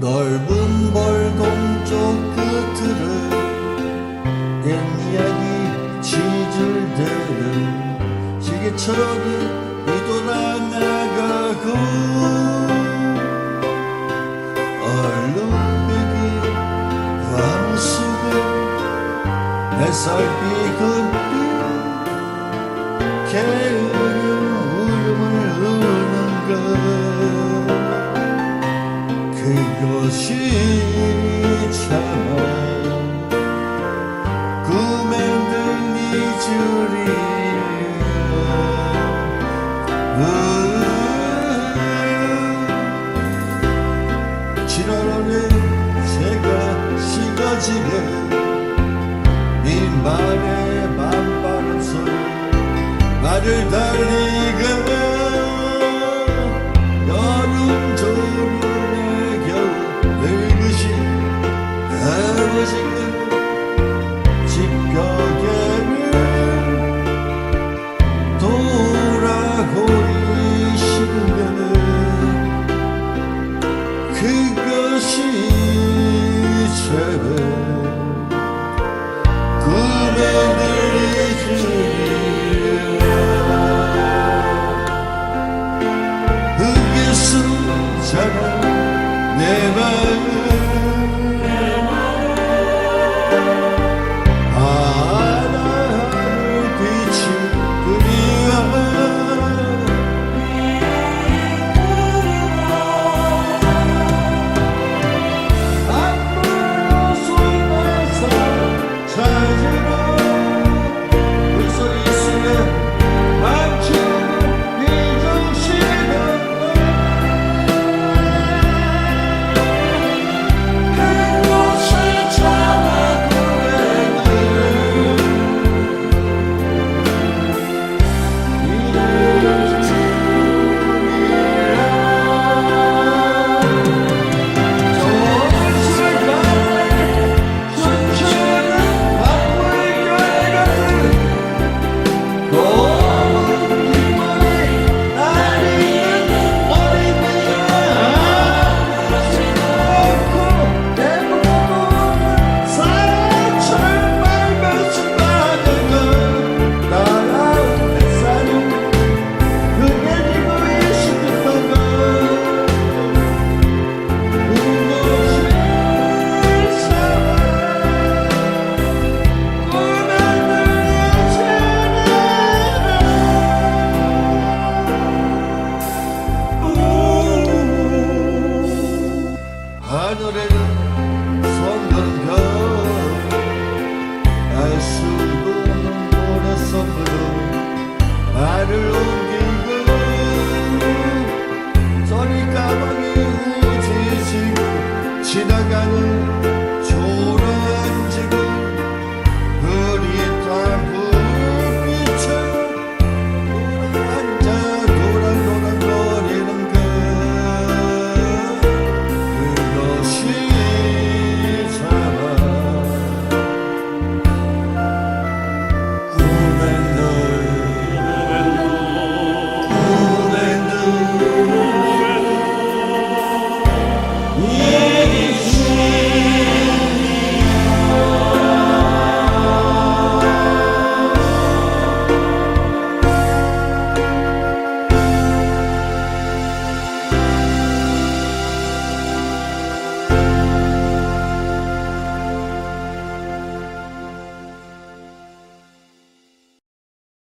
넓은 벌동 쪽 끝으로 옛 이야기 지줄 식어지면 네 말의 밤바람 소리 나를 달리 하늘에는 성는 별, 알수 없는 모래 속으로 나를 옮기고 저리 가방이 우지지고 지나가는